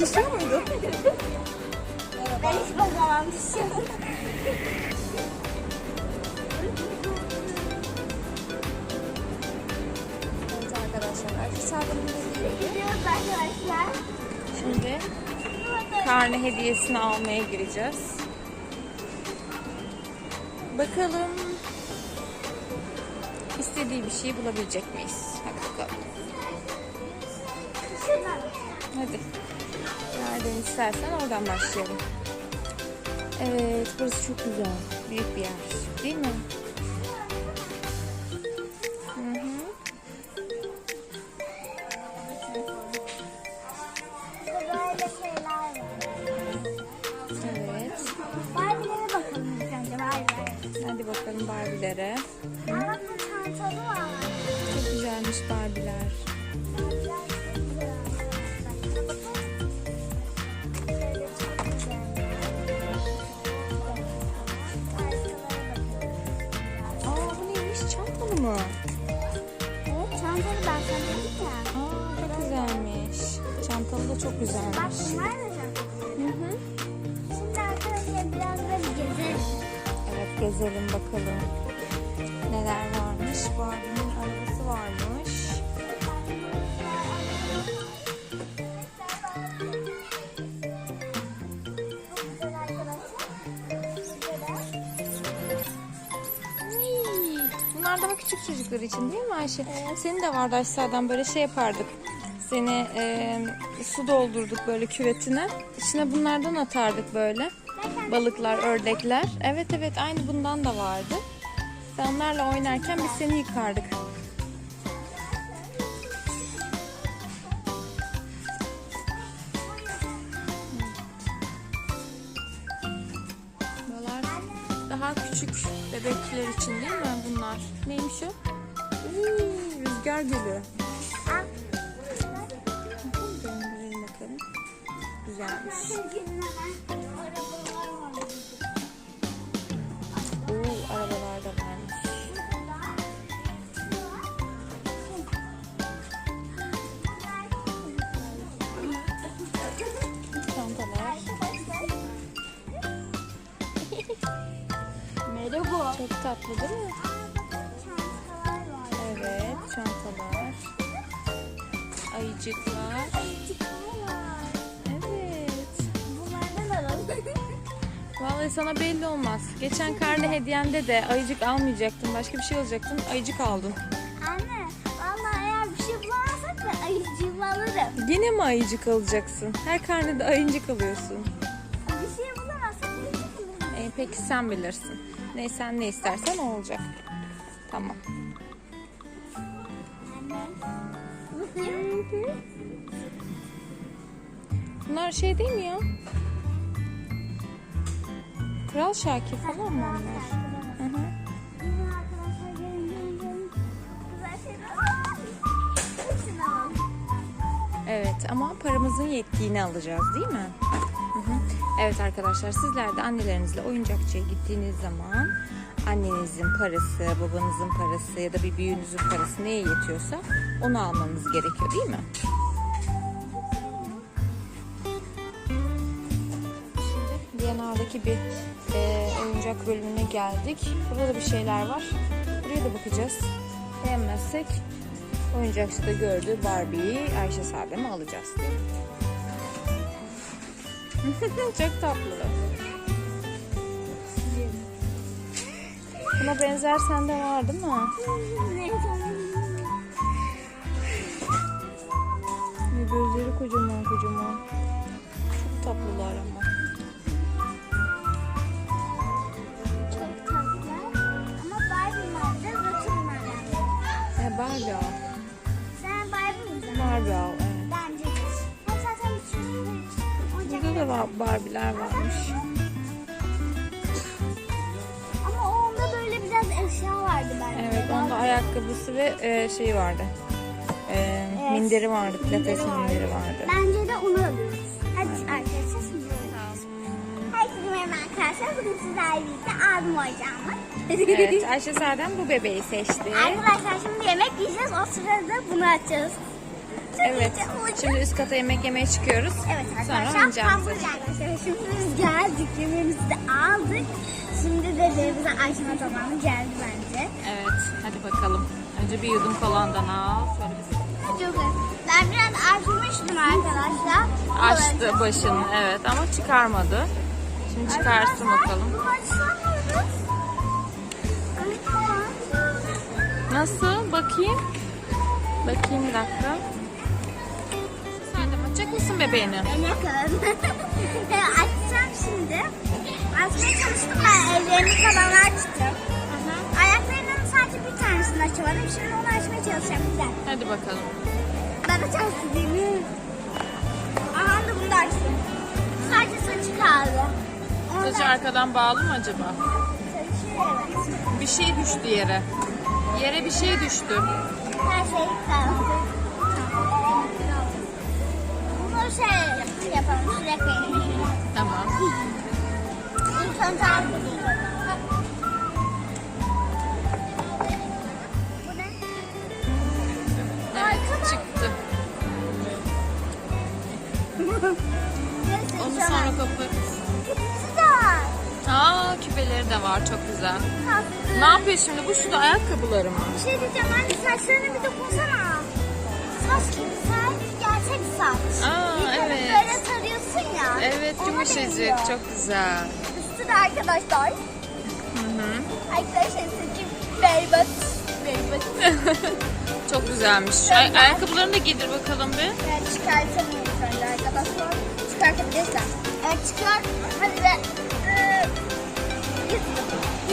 Düşüyor muydu? Ben hiç Gidiyoruz arkadaşlar. şimdi karne hediyesini almaya gireceğiz. Bakalım istediği bir şeyi bulabilecek miyiz? Hadi bakalım. Şuradan. Hadi. Nereden istersen oradan başlayalım. Evet, burası çok güzel. Büyük bir yer. Değil mi? Hı hı. Evet. Hadi bakalım Barbie'lere. Çok güzelmiş. Barbie'ler Çantalı da çok Bak güzelmiş. bunlar da. Hı hı. Şimdi arkadaşlar biraz da gezelim. Evet gezelim bakalım. Neler varmış? Barbie'nin arabası varmış. Bunlar daha küçük çocuklar için değil mi Ayşe? Senin de vardı aşağıdan böyle şey yapardık. Seni e, su doldurduk böyle küvetine. İçine bunlardan atardık böyle. Balıklar, ördekler. Evet evet aynı bundan da vardı. Sen onlarla oynarken biz seni yıkardık. Buralar daha küçük bebekler için değil mi bunlar? Neymiş o? Rüzgar gülü. Güzelmiş. Oo, arabalar da varmış. Çantalar. Merhaba. Çok tatlı değil mi? Evet, çantalar. Ayıcıklar. Vallahi sana belli olmaz. Geçen karne hediyende de ayıcık almayacaktın. Başka bir şey alacaktın. Ayıcık aldın. Anne, vallahi eğer bir şey bulamazsak ben ayıcığımı alırım. Yine mi ayıcık alacaksın? Her karnede ayıcık alıyorsun. Bir şey bulamazsak ayıcık alırım. E, peki sen bilirsin. Ne sen ne istersen o olacak. Tamam. Bunlar şey değil mi ya? Kral Şakir falan mı onlar? Hı hı. Evet ama paramızın yettiğini alacağız değil mi? Hı hı. Evet arkadaşlar sizler de annelerinizle oyuncakçıya gittiğiniz zaman annenizin parası, babanızın parası ya da bir büyüğünüzün parası neye yetiyorsa onu almanız gerekiyor değil mi? Viyana'daki bir e, oyuncak bölümüne geldik. Burada da bir şeyler var. Buraya da bakacağız. Beğenmezsek oyuncakçıda gördüğü Barbie'yi Ayşe Sadem'e alacağız. Mi? Çok tatlı. Buna benzer sende var değil mi? Gözleri kocaman kocaman. Çok tatlılar ama. Barbie al. Sen Barbie misin? Barbie al. Evet. Bence de. Hem zaten bir sürü oyuncak Burada da var, Barbie'ler varmış. Ama onda böyle biraz eşya vardı bence. Evet onda ayakkabısı ve e, şeyi vardı. E, minderi vardı, pilates minderi vardı. Bence de onu alıyoruz. Hadi arkadaşlar merhaba arkadaşlar. Bugün sizlerle birlikte abim oyuncağımı. Evet Ayşe Sadem bu bebeği seçti. Arkadaşlar şimdi yemek yiyeceğiz. O sırada bunu açacağız. Evet. Şimdi üst kata yemek yemeye çıkıyoruz. Evet Sonra arkadaşlar oynayacağımız. hamburger arkadaşlar. Şimdi biz geldik yemeğimizi de aldık. Şimdi de bize açma zamanı geldi bence. Evet. Hadi bakalım. Önce bir yudum kolandan al. Bir Çok güzel. Ben biraz açmıştım arkadaşlar. açtı başını. Evet ama çıkarmadı. Şimdi çıkarsın bakalım. Nasıl? Bakayım. Bakayım bir dakika. Sen de açacak mısın bebeğini? Açacağım şimdi. Açmaya çalıştım ben ellerimi falan açtım. Ayaklarının sadece bir tanesini açamadım. Şimdi onu açmaya çalışacağım. Güzel. Hadi bakalım. Ben açarsın değil mi? Aha da bunu da açtım. Sadece saçı kaldı. Saçı arkadan bağlı mı acaba? Bir şey düştü yere. Yere bir şey düştü. Her şey kaldı. Bunu şey yapalım. Koyalım. Tamam. İlk önce? Evet çıktı. Onu sonra koparız. Aa küpeleri de var çok güzel. Tatlı. Ne yapıyor şimdi? Bu şu da ayakkabıları mı? Bir şey diyeceğim anne saçlarına bir dokunsana. Saç gibi saç, gerçek saç. Aa, Yukarı evet. Böyle tarıyorsun ya. Evet yumuşacık çok güzel. Üstü de arkadaşlar. Hı hı. Arkadaşlar saçım berbat. Berbat. Çok güzelmiş. Ay- ayakkabılarını da giydir bakalım bir. Evet çıkartamıyoruz önce arkadaşlar. Çıkartabilirsen. Evet çıkar. Hadi be.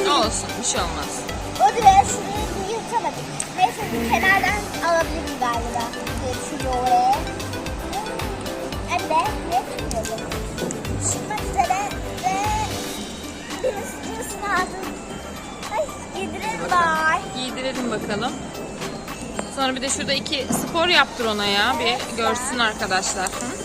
Olsun bir şey olmaz. O dressini yırtamadık. Neyse kenardan alabilirim galiba. diye düşünüyorum. Anne ne tutuyorum? Çıkmak üzere ve birisi birisini aldım. Ay yedirim var. Giydirelim bakalım. Sonra bir de şurada iki spor yaptır ona ya. Bir görsün arkadaşlar. Hı?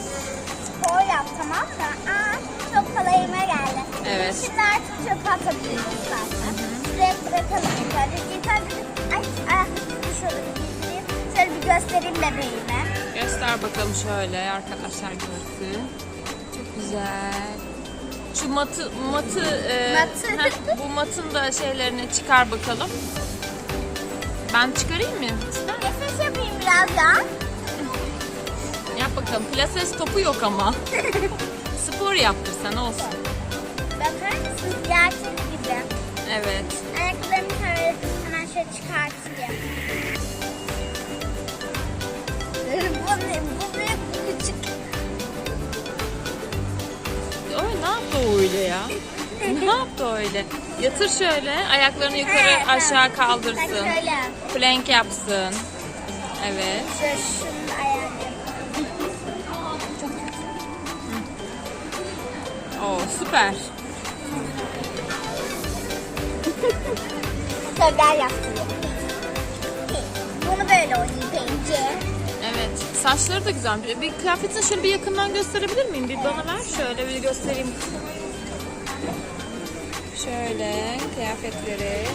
Spor yap tamam mı? Aa, çok kolayıma geldi. Evet. Şimdi artık çöpe atabiliriz zaten. Şuraya bırakalım yukarı. Bir- ay ayaklarımı şöyle bir giydireyim. Şöyle bir göstereyim bebeğime. Göster bakalım şöyle arkadaşlar görsün. Çok güzel. Şu matı, matı, e, Matı. heh, bu matın da şeylerini çıkar bakalım. Ben çıkarayım mı? Nefes yapayım biraz ya. Yap bakalım. Pilates topu yok ama. Spor yaptırsan olsun. Bakar mısınız? Gerçek gibi. Evet. Ayakkabılarımı şöyle hemen şöyle çıkartayım. bu ne? Bu büyük, bu küçük. Oy ne yaptı o öyle ya? ne yaptı öyle? Yatır şöyle. Ayaklarını yukarı Evet, aşağı Bak kaldırsın. şöyle. Plank yapsın. Evet. Şöyle şunu da Oo süper. Şöyle yaptım. Bunu böyle oynayayım bence. Evet. Saçları da güzel. Bir- kıyafetini şöyle bir yakından gösterebilir miyim? Bir bana ver. Şöyle bir göstereyim. Şöyle kıyafetleri.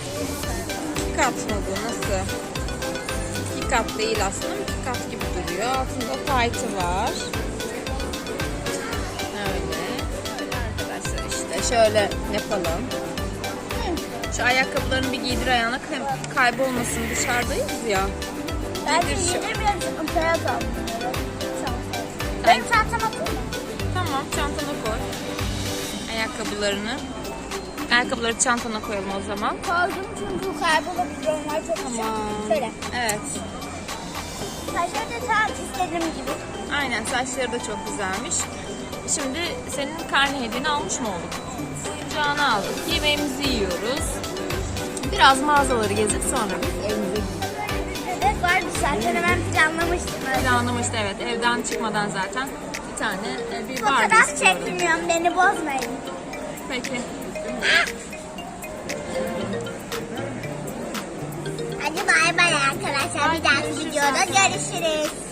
İki kat mı bu? Nasıl? İki kat değil aslında. iki kat gibi duruyor. Altında taytı var. Şöyle yapalım. Şu ayakkabılarını bir giydir ayağına kay- kaybolmasın. Dışarıdayız ya. Ben de Nedir şu? para kalmıyor. Benim çantam atayım mı? Tamam çantana koy. Ayakkabılarını. Ayakkabıları çantana koyalım o zaman. Koydum çünkü kaybolabilir. Onlar çok Tamam. Şöyle. Evet. Saçları da tam istediğim gibi. Aynen saçları da çok güzelmiş. Şimdi senin karne hediyeni almış mı olduk? Kucağına aldık. Yemeğimizi yiyoruz. Biraz mağazaları gezip sonra biz evimize. Evet vardı zaten hemen planlamıştım. öyle. Planlamıştı evet. Evden çıkmadan zaten bir tane e, bir Barbie Fotoğraf çekmiyorum beni bozmayın. Peki. Hadi bay bay arkadaşlar. Bir dahaki videoda görüşürüz.